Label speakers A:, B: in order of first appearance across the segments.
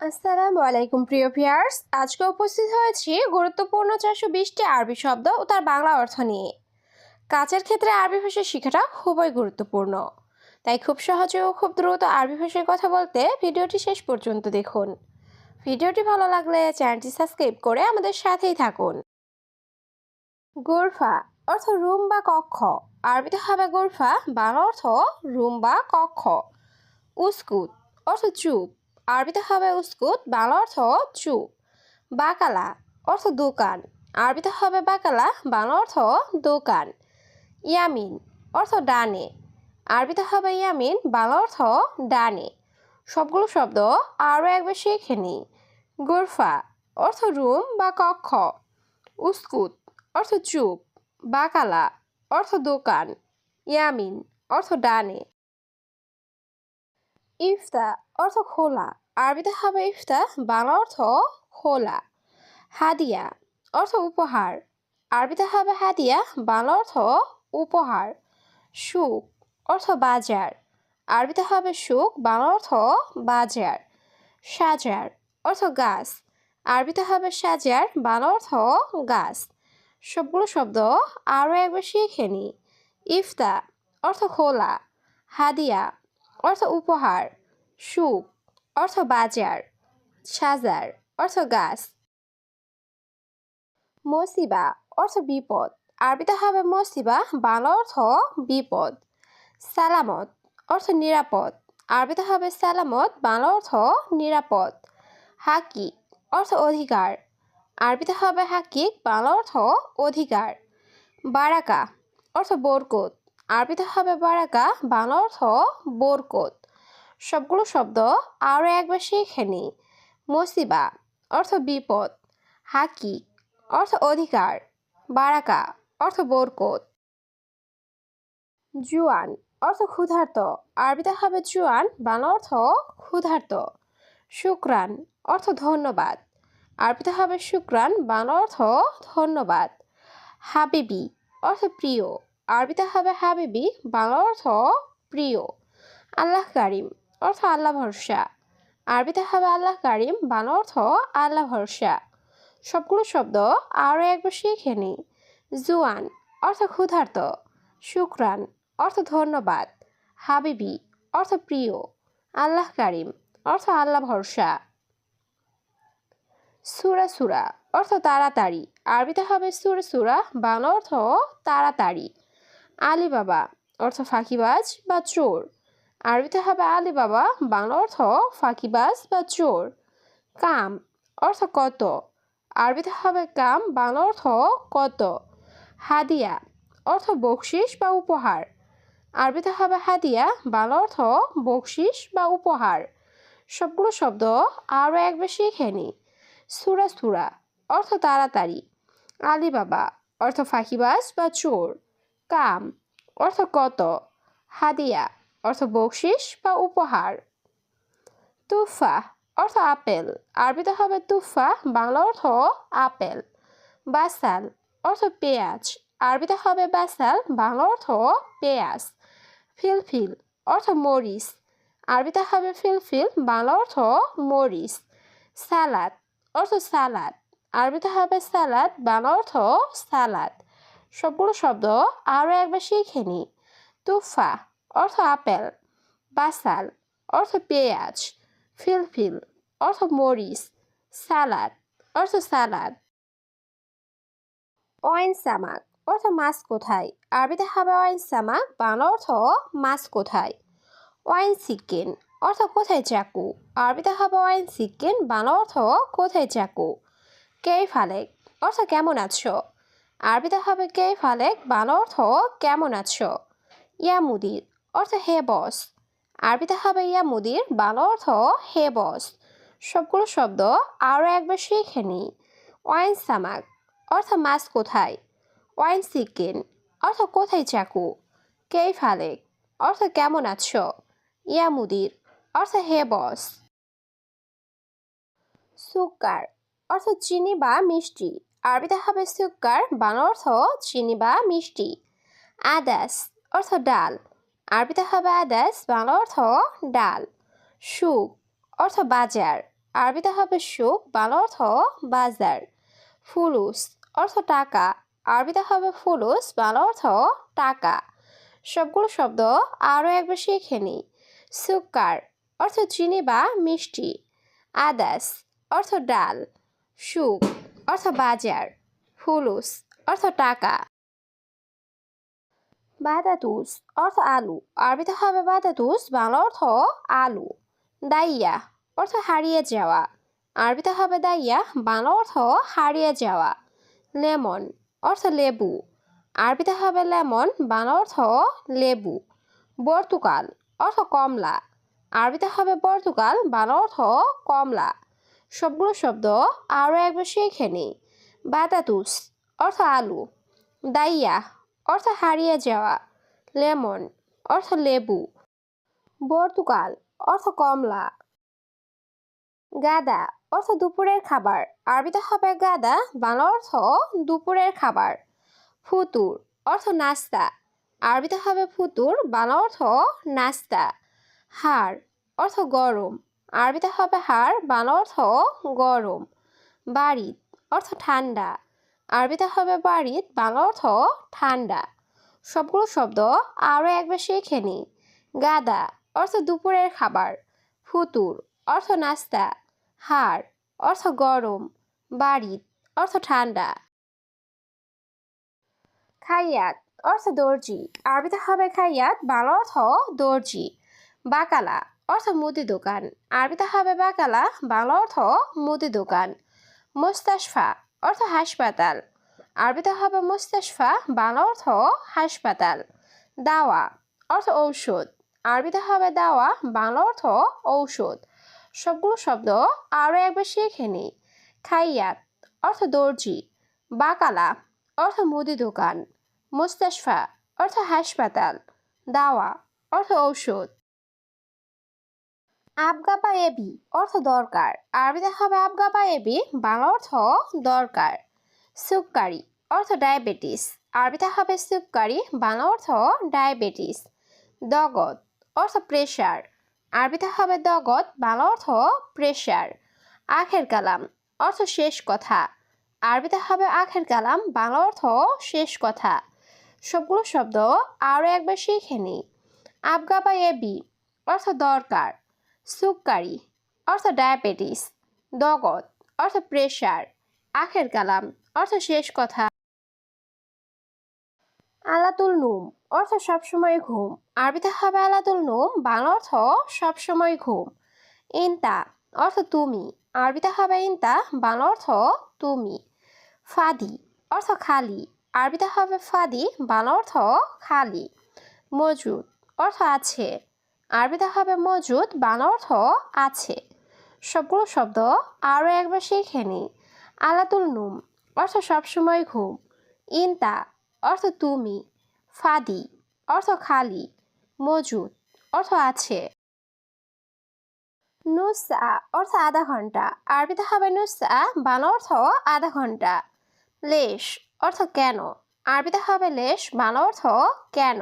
A: আসসালামু আলাইকুম, প্রিয় ভিয়ার্স আজকে উপস্থিত হয়েছি গুরুত্বপূর্ণ চারশো বিশটি আরবি শব্দ ও তার বাংলা অর্থ নিয়ে। কাজের ক্ষেত্রে আরবি ভাষা শেখাটা খুবই গুরুত্বপূর্ণ। তাই খুব সহজে ও খুব দ্রুত আরবি ভাষায় কথা বলতে ভিডিওটি শেষ পর্যন্ত দেখুন। ভিডিওটি ভালো লাগলে চ্যানেলটি সাবস্ক্রাইব করে আমাদের সাথেই থাকুন। গোরফা অর্থ রুম বা কক্ষ। আরবিতে হবে গোরফা, বাংলা অর্থ রুম বা কক্ষ। উস্কুত অর্থ চুপ। আরবিতে হবে উস্কুত, বাংলা অর্থ চুপ। বাকালা অর্থ দোকান। আরবিতে হবে বাকালা, বাংলা অর্থ দোকান। ইয়ামিন অর্থ ডানে। আরবিতে হবে ইয়ামিন, বাংলা অর্থ ডানে। সবগুলো শব্দ আরও একবার শিখে নিই গুরফা অর্থ রুম বা কক্ষ। উস্কুত অর্থ চুপ। বাকালা অর্থ দোকান। ইয়ামিন অর্থ ডানে। ইফতা অর্থ খোলা। আরবিতে হবে ইফতা, বাংলা অর্থ খোলা। হাদিয়া অর্থ উপহার। আরবিতে হবে হাদিয়া, বাংলা অর্থ উপহার। সুখ অর্থ বাজার। আরবিতে হবে সুখ, বাংলা অর্থ বাজার। সাজার অর্থ গাছ। আরবিতে হবে সাজার, বাংলা অর্থ গাছ। সবগুলো শব্দ আরও একবার শিখে নি। ইফতা অর্থ খোলা। হাদিয়া অর্থ উপহার, সুখ, অর্থ বাজার, সাজার, অর্থ গাছ। মসিবা, অর্থ বিপদ। আরবিতে হবে মসিবা, বাংলা অর্থ বিপদ। সালামত, অর্থ নিরাপদ। আরবিতে হবে সালামত, বাংলা অর্থ নিরাপদ। হাকিক, অর্থ অধিকার। আরবিতে হবে হাকিক, বাংলা অর্থ অধিকার। বারাকা, অর্থ বরকত। আরবিতে হবে বারাকা, বাংলা অর্থ বরকত। সবগুলো শব্দ আরও একবার শিখে নিই। মসিবা, অর্থ বিপদ। হাকি, অর্থ অধিকার। বারাকা, অর্থ বরকত। জুয়ান, অর্থ ক্ষুধার্ত। আরবিতে হবে জুয়ান, বাংলা অর্থ ক্ষুধার্ত। শুক্রান, অর্থ ধন্যবাদ। আরবিতে হবে শুক্রান, বাংলা অর্থ ধন্যবাদ। হাবিবি, অর্থ প্রিয়। আরবিতে হবে হাবিবি, বাংলা অর্থ প্রিয়। আল্লাহ কারিম, অর্থ আল্লাহ ভরসা। আরবিতে হবে আল্লাহ কারিম, বাংলা অর্থ আল্লাহ ভরসা। সবগুলো শব্দ আরও একবার শিখে নিই। জুয়ান, অর্থ ক্ষুধার্ত। শুক্রান, অর্থ ধন্যবাদ। হাবিবি, অর্থ প্রিয়। আল্লাহ কারিম, অর্থ আল্লাহ ভরসা। সুরা সুরা, অর্থ তাড়াতাড়ি। আরবিতে হবে সুরা সুরা, বাংলা অর্থ তাড়াতাড়ি। আলী বাবা অর্থ ফাঁকিবাজ বা চোর। আরবিতে হবে আলী বাবা বাংলা অর্থ ফাঁকিবাজ বা চোর। কাম, অর্থ কত। আরবিতে হবে কাম, বাংলা অর্থ কত। হাদিয়া, অর্থ বকশিস বা উপহার। আরবিতে হবে হাদিয়া, বাংলা অর্থ বকশিস বা উপহার। সবগুলো শব্দ আরও এক বেশি নিই সুরা সুরা, অর্থ তাড়াতাড়ি। আলী বাবা অর্থ ফাঁকিবাজ বা চোর। কাম, অর্থ কত? হাদিয়া, অর্থ বকশিস বা উপহার? তুফা, অর্থ আপেল, আরবিতে হবে তুফা, বাংলা অর্থ আপেল। বাসাল, অর্থ পেঁয়াজ, আরবিতে হবে বাসাল, বাংলা অর্থ পেঁয়াজ। ফিলফিল, অর্থ মরিচ, আরবিতে হবে ফিলফিল, বাংলা অর্থ মরিচ। সালাদ, অর্থ সালাদ, আরবিতে হবে সালাদ, বাংলা অর্থ সালাদ। সবগুলো শব্দ আরও একবার শিখে নিই। তুফা, অর্থ আপেল। বাসাল, অর্থ পেঁয়াজ। ফিলফিল, অর্থ মরিচ। সালাদ, অর্থ সালাদ। ওয়াইন সামাক, অর্থ মাছ কোথায়? আরবিতে হবে ওয়াইন সামাক, বাংলা অর্থ মাছ কোথায়? ওয়াইন চিকেন অর্থ কোথায় চাকু? আরবিতে হবে ওয়াইন চিকেন বাংলা অর্থ কোথায় চাকু? কে ফালেক অর্থ কেমন আছো? আরবিতে হবে কে ফালেক? বাংলা অর্থ, কেমন আছো? ইয়া মুদির, অর্থ হে বস। আরবিতে হবে ইয়া মুদির বাংলা অর্থ, হে বস। সবগুলো শব্দ আরও একবার শিখে নিই। ওয়াইন সামাক, অর্থ মাছ কোথায়? ওয়াইন চিকেন অর্থ কোথায় চাকু? কে ফালেক, অর্থ কেমন আছো? ইয়া মুদির, অর্থ হে বস। সুকার, অর্থ চিনি বা মিষ্টি। আরবিতে হবে সুকার বাংলা অর্থ চিনি বা মিষ্টি। আদাস অর্থ ডাল। আরবিতে হবে আদাস, বাংলা অর্থ ডাল। সুখ অর্থ বাজার। আরবিতে হবে সুখ, বাংলা অর্থ বাজার। ফুলুস অর্থ টাকা। আরবিতে হবে ফুলুস, বাংলা অর্থ টাকা। সবগুলো শব্দ আরও একবার শিখে নিই সুকার অর্থ চিনি বা মিষ্টি। আদাস অর্থ ডাল। সুখ অর্থ বাজার ফুলুস অর্থ টাকা। বাদাতুস অর্থ আলু। আরবিতে হবে বাদাতুস বাংলা অর্থ আলু। দাইয়া, অর্থ হারিয়ে যাওয়া। আরবিতে হবে দাইয়া, বাংলা অর্থ হারিয়ে যাওয়া। লেমন, অর্থ লেবু। আরবিতে হবে লেমন, বাংলা অর্থ লেবু। বর্তুকাল, অর্থ কমলা। আরবিতে হবে বর্তুকাল, বাংলা অর্থ কমলা। সবগুলো শব্দ আরও একবার শিখে নিই বাতাতুস, অর্থ আলু। দাইয়া, অর্থ হারিয়ে যাওয়া। লেমন, অর্থ লেবু। বর্তুকাল অর্থ কমলা। গাদা, অর্থ দুপুরের খাবার। আরবিতে হবে গাদা, বাংলা অর্থ দুপুরের খাবার। ফুতুর, অর্থ নাস্তা। আরবিতে হবে ফুতুর, বাংলা অর্থ নাস্তা। হাড়, অর্থ গরম। আরবিতে হবে হাড় বাংলা অর্থ গরম বাড়িত অর্থ ঠান্ডা। আরবিতে হবে বাড়িত বাংলা অর্থ ঠান্ডা। সবগুলো শব্দ আরও একবার শিখে নিই গাদা অর্থ দুপুরের খাবার, ফুতুর অর্থ নাস্তা হাড় অর্থ গরম বাড়িত অর্থ ঠান্ডা। খাইয়াত অর্থ দর্জি, আরবিতে হবে খাইয়াত বাংলা অর্থ দর্জি, বাকালা অর্থ মুদি দোকান। আরবিতে হবে বাকালা, বাংলা অর্থ মুদি দোকান। মোস্তাশফা, অর্থ হাসপাতাল। আরবিতে হবে মুস্তাশফা, বাংলা অর্থ হাসপাতাল। দাওয়া, অর্থ ঔষধ। আরবিতে হবে দাওয়া, বাংলা অর্থ ঔষধ। সবগুলো শব্দ আরও একবার শিখে নিই। খাইয়াত, অর্থ দর্জি। বাকালা, অর্থ মুদি দোকান। মুস্তাশফা, অর্থ হাসপাতাল। দাওয়া, অর্থ ঔষধ। আবগা বা এবি অর্থ দরকার। আরবিতে হবে আবগা বা এবি, বাংলা অর্থ দরকার। সুপকারি অর্থ ডায়াবেটিস। আরবিতে হবে সুপকারি, বাংলা অর্থ ডায়াবেটিস। দগত অর্থ প্রেশার। আরবিতে হবে দগত বাংলা অর্থ প্রেশার। আখের কালাম অর্থ শেষ কথা। আরবিতে হবে আখের কালাম, বাংলা অর্থ শেষ কথা। সবগুলো শব্দ আরও একবার শিখে নিই। আবগা বা এবি অর্থ দরকার। সুপকারি অর্থ ডায়াবেটিস দগত অর্থ প্রেশার, আখের কালাম অর্থ শেষ কথা। আলাতুল নুম অর্থ সবসময় ঘুম। আরবিতে হবে আলাতুল নুম, বাংলা অর্থ সবসময় ঘুম। ইনতা, অর্থ তুমি। আরবিতে হবে ইনতা, বাংলা অর্থ তুমি। ফাদি, অর্থ খালি। আরবিতে হবে ফাদি, বাংলা অর্থ খালি। মজুদ, অর্থ আছে। আরবিতে হবে মজুদ বাংলা অর্থ আছে। সবগুলো শব্দ আরও একবার শিখে নিই। আলাতুল নুম, অর্থ সবসময় ঘুম। ইনতা, অর্থ তুমি। ফাদি, অর্থ খালি। মজুদ, অর্থ আছে। নুসা অর্থ আধা ঘণ্টা। আরবিতে হবে নুসা বাংলা অর্থ আধা ঘণ্টা। লেশ, অর্থ কেন? আরবিতে হবে লেশ বাংলা অর্থ কেন?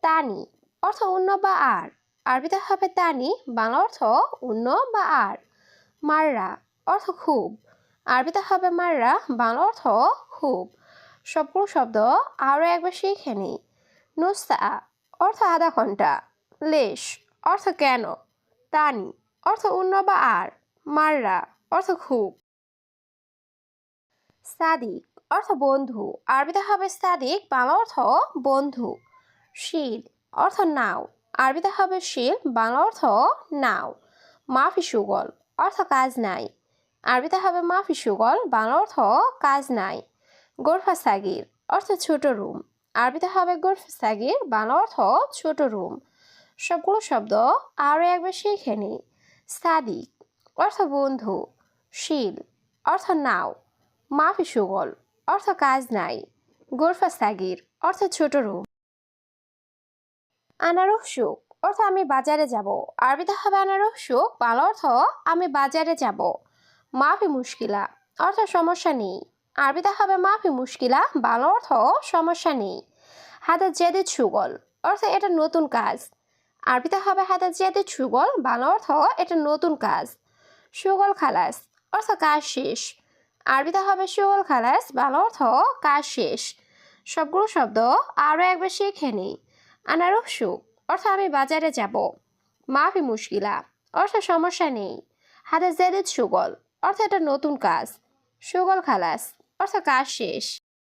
A: তানি, অর্থ অন্য বা আর। আরবিতে হবে তানি বাংলা অর্থ অন্য বা আর। মাররা, অর্থ খুব। আরবিতে হবে মাররা, বাংলা অর্থ খুব। সবগুলো শব্দ আরও একবার শিখে নিই নুস্তা অর্থ আধা ঘণ্টা। লেশ, অর্থ কেন? তানি অর্থ অন্য বা আর। মাররা, অর্থ খুব। সাদিক, অর্থ বন্ধু। আরবিতে হবে সাদিক, বাংলা অর্থ বন্ধু। শিল অর্থ নাও। আরবিতে হবে শিল, বাংলা অর্থ নাও। মাফি সুগল, অর্থ কাজ নাই। আরবিতে হবে মাফি সুগল, বাংলা অর্থ কাজ নাই। গোরফা সাগির, অর্থ ছোট রুম। আরবিতে হবে গোরফা সাগির, বাংলা অর্থ ছোট রুম। সবগুলো শব্দ আরও একবার শিখে নিই সাদিক, অর্থ বন্ধু। শিল, অর্থ নাও। মাফি সুগল, অর্থ কাজ নাই। গোরফা সাগির, অর্থ ছোট রুম। আনারস সুখ। অর্থ আমি বাজারে যাব। আরবিতে হবে আনারস সুখ। বাংলা অর্থ আমি বাজারে যাব। মাফি মুশকিলা, অর্থ সমস্যা নেই। আরবিতে হবে মাফি মুশকিলা, বাংলা অর্থ সমস্যা নেই। হাতের জেদে ছুগল, অর্থ এটা নতুন কাজ। আরবিতে হবে হাতের জেদে ছুগল, বাংলা অর্থ এটা নতুন কাজ। সুগল খালাস, অর্থ কাজ শেষ। আরবিতে হবে সুগল খালাস, বাংলা অর্থ কাজ শেষ। সবগুলো শব্দ আরও একবার শিখে নিই। আনারুফ সুখ। অর্থ, আমি বাজারে যাব। মাফি মুশকিলা। অর্থ, সমস্যা নেই। হাতে জেদেদ সুগল। অর্থ একটা নতুন কাজ। সুগল খালাস। অর্থ, কাজ শেষ।